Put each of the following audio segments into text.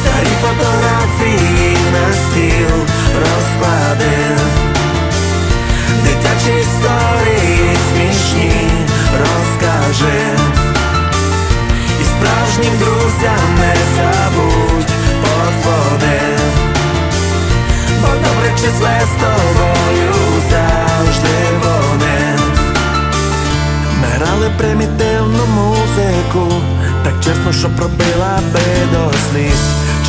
Старі фотографії на стіл розкладив. Дитячі історії смішні розкажи І справжнім друзям не забудь подзвони Бо добре числе з тобою завжди вони Ми грали примітивну музику Так чесно, що пробила би до сліз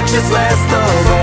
purchase less of